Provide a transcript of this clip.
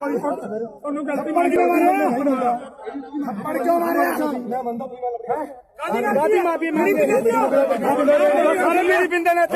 ਤੁਹਾਨੂੰ ਗਲਤੀ ਮਾਰ ਕੇ ਮਾਰਿਆ ਥੱਪੜ ਕਿਉਂ ਮਾਰਿਆ? ਮੈਂ ਬੰਦਾ ਆਪਣੀ ਗੱਲ ਹੈ? ਕਾਦੀ ਮਾਫੀ ਮੰਗਦੇ ਸਾਰੇ ਮੇਰੀ ਬਿੰਦੇ ਨੇ